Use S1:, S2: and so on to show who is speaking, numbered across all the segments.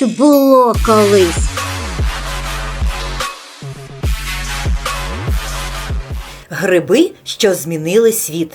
S1: Було колись.
S2: Гриби, що змінили світ.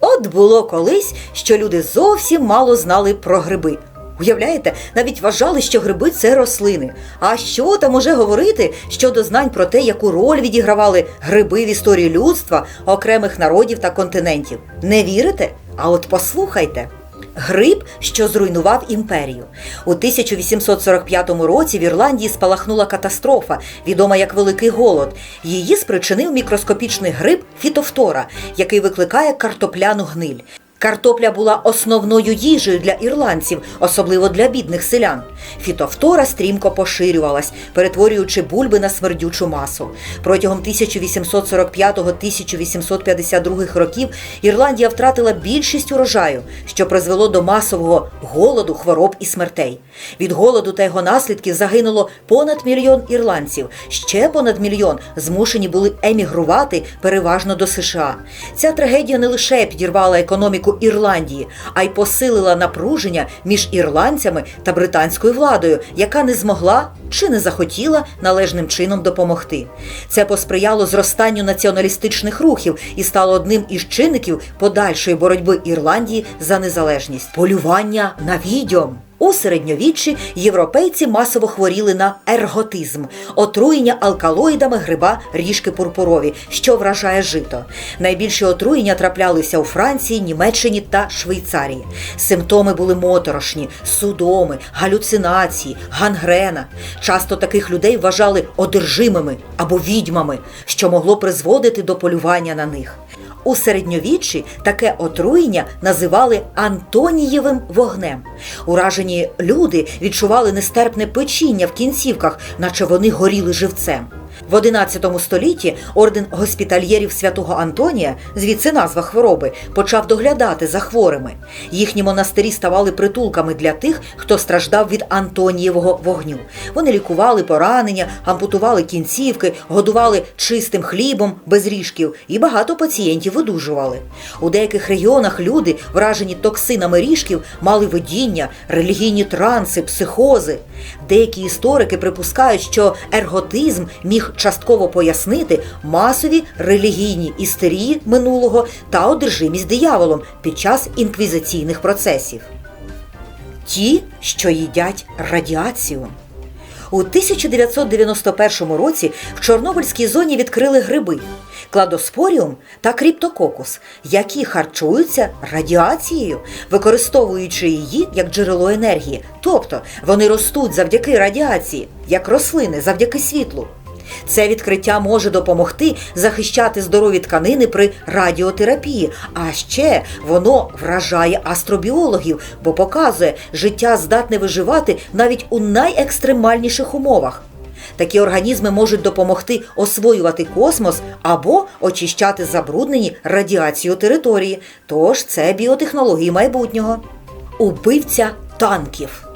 S2: От було колись, що люди зовсім мало знали про гриби. Уявляєте, навіть вважали, що гриби це рослини. А що там уже говорити щодо знань про те, яку роль відігравали гриби в історії людства, окремих народів та континентів? Не вірите? А от послухайте. Гриб, що зруйнував імперію. У 1845 році в Ірландії спалахнула катастрофа, відома як Великий Голод. Її спричинив мікроскопічний гриб фітофтора, який викликає картопляну гниль. Картопля була основною їжею для ірландців, особливо для бідних селян. Фітофтора стрімко поширювалась, перетворюючи бульби на смердючу масу. Протягом 1845-1852 років Ірландія втратила більшість урожаю, що призвело до масового голоду, хвороб і смертей. Від голоду та його наслідків загинуло понад мільйон ірландців. Ще понад мільйон змушені були емігрувати переважно до США. Ця трагедія не лише підірвала економіку Ірландії, а й посилила напруження між ірландцями та британською владою, яка не змогла чи не захотіла належним чином допомогти. Це посприяло зростанню націоналістичних рухів і стало одним із чинників подальшої боротьби Ірландії за незалежність. Полювання на відьом. У середньовіччі європейці масово хворіли на ерготизм, отруєння алкалоїдами гриба ріжки пурпурові, що вражає жито. Найбільші отруєння траплялися у Франції, Німеччині та Швейцарії. Симптоми були моторошні, судоми, галюцинації, гангрена. Часто таких людей вважали одержимими або відьмами, що могло призводити до полювання на них. У середньовіччі таке отруєння називали Антонієвим вогнем. Уражені люди відчували нестерпне печіння в кінцівках, наче вони горіли живцем. В XI столітті орден госпітальєрів святого Антонія, звідси назва хвороби, почав доглядати за хворими. Їхні монастирі ставали притулками для тих, хто страждав від Антонієвого вогню. Вони лікували поранення, ампутували кінцівки, годували чистим хлібом без ріжків, і багато пацієнтів видужували. У деяких регіонах люди, вражені токсинами ріжків, мали видіння, релігійні транси, психози. Деякі історики припускають, що ерготизм міг частково пояснити масові релігійні істерії минулого та одержимість дияволом під час інквізиційних процесів. Ті, що їдять радіацію. У 1991 році в Чорнобильській зоні відкрили гриби кладоспоріум та кріптококус, які харчуються радіацією, використовуючи її як джерело енергії. Тобто вони ростуть завдяки радіації, як рослини завдяки світлу. Це відкриття може допомогти захищати здорові тканини при радіотерапії, а ще воно вражає астробіологів, бо показує, життя здатне виживати навіть у найекстремальніших умовах. Такі організми можуть допомогти освоювати космос або очищати забруднені радіацією території. Тож це біотехнології майбутнього. Убивця танків.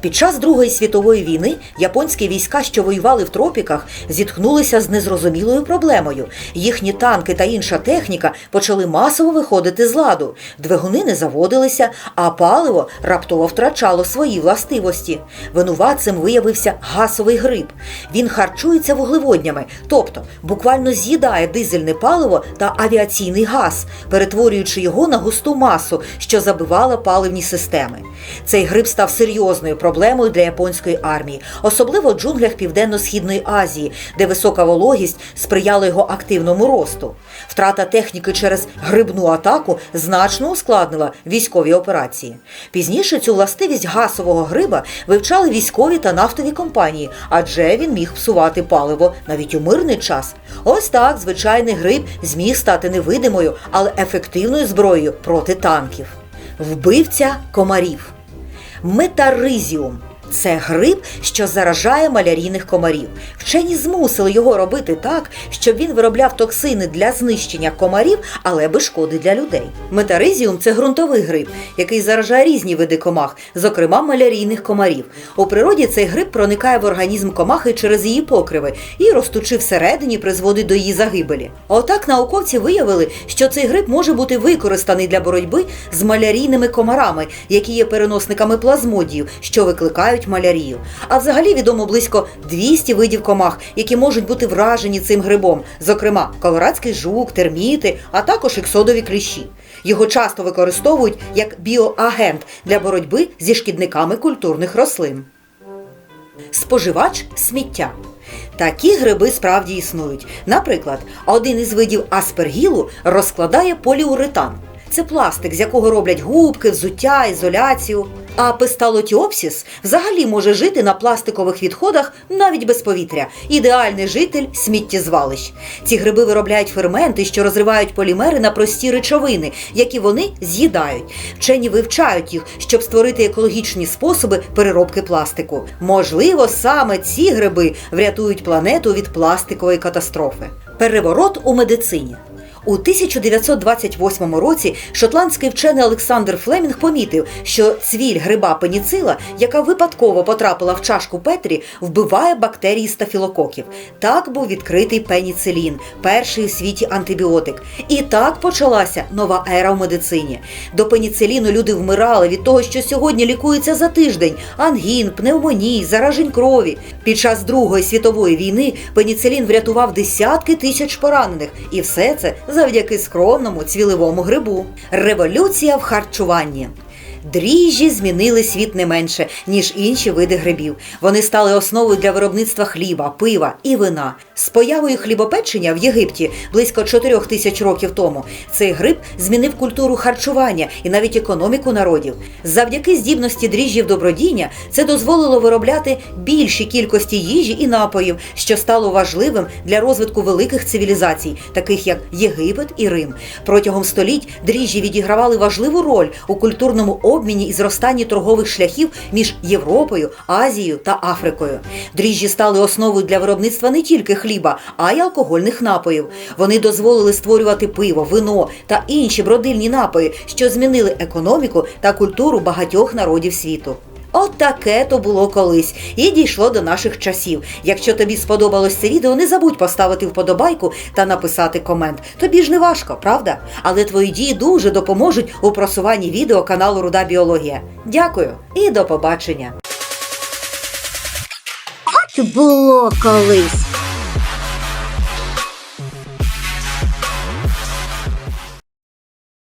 S2: Під час Другої світової війни японські війська, що воювали в тропіках, зіткнулися з незрозумілою проблемою. Їхні танки та інша техніка почали масово виходити з ладу. Двигуни не заводилися, а паливо раптово втрачало свої властивості. Винуватцем виявився гасовий гриб. Він харчується вуглеводнями, тобто буквально з'їдає дизельне паливо та авіаційний газ, перетворюючи його на густу масу, що забивала паливні системи. Цей гриб став серйозною проблемою для японської армії, особливо в джунглях Південно-Східної Азії, де висока вологість сприяла його активному росту. Втрата техніки через грибну атаку значно ускладнила військові операції. Пізніше цю властивість гасового гриба вивчали військові та нафтові компанії, адже він міг псувати паливо навіть у мирний час. Ось так звичайний гриб зміг стати невидимою, але ефективною зброєю проти танків. Вбивця комарів. Метаризіум це гриб, що заражає малярійних комарів. Вчені змусили його робити так, щоб він виробляв токсини для знищення комарів, але без шкоди для людей. Метаризіум це ґрунтовий гриб, який заражає різні види комах, зокрема малярійних комарів. У природі цей гриб проникає в організм комахи через її покриви і, ростучи всередині, призводить до її загибелі. Отак науковці виявили, що цей гриб може бути використаний для боротьби з малярійними комарами, які є переносниками плазмодіїв, що викликають викликають малярію. А взагалі відомо близько 200 видів комах, які можуть бути вражені цим грибом, зокрема колорадський жук, терміти, а також іксодові кліщі. Його часто використовують як біоагент для боротьби зі шкідниками культурних рослин. Споживач сміття. Такі гриби справді існують. Наприклад, один із видів аспергілу розкладає поліуретан. Це пластик, з якого роблять губки, взуття, ізоляцію. А песталотіопсіс взагалі може жити на пластикових відходах навіть без повітря. Ідеальний житель сміттєзвалищ. Ці гриби виробляють ферменти, що розривають полімери на прості речовини, які вони з'їдають. Вчені вивчають їх, щоб створити екологічні способи переробки пластику. Можливо, саме ці гриби врятують планету від пластикової катастрофи. Переворот у медицині. У 1928 році шотландський вчений Олександр Флемінг помітив, що цвіль гриба пеніцила, яка випадково потрапила в чашку Петрі, вбиває бактерії стафілококів. Так був відкритий пеніцилін, перший у світі антибіотик. І так почалася нова ера в медицині. До пеніциліну люди вмирали від того, що сьогодні лікується за тиждень: ангін, пневмоній, заражень крові. Під час Другої світової війни пеніцилін врятував десятки тисяч поранених, і все це завдяки скромному цвіливому грибу. Революція в харчуванні. Дріжджі змінили світ не менше, ніж інші види грибів. Вони стали основою для виробництва хліба, пива і вина. З появою хлібопечення в Єгипті близько 4 тисяч років тому цей гриб змінив культуру харчування і навіть економіку народів. Завдяки здібності дріжджів добродіння це дозволило виробляти більші кількості їжі і напоїв, що стало важливим для розвитку великих цивілізацій, таких як Єгипет і Рим. Протягом століть дріжджі відігравали важливу роль у культурному обміні і зростанні торгових шляхів між Європою, Азією та Африкою. Дріжджі стали основою для виробництва не тільки хліба, а й алкогольних напоїв. Вони дозволили створювати пиво, вино та інші бродильні напої, що змінили економіку та культуру багатьох народів світу. От таке то було колись і дійшло до наших часів. Якщо тобі сподобалось це відео, не забудь поставити вподобайку та написати комент. Тобі ж не важко, правда? Але твої дії дуже допоможуть у просуванні відео каналу Руда Біологія. Дякую і до побачення!
S1: От Було колись.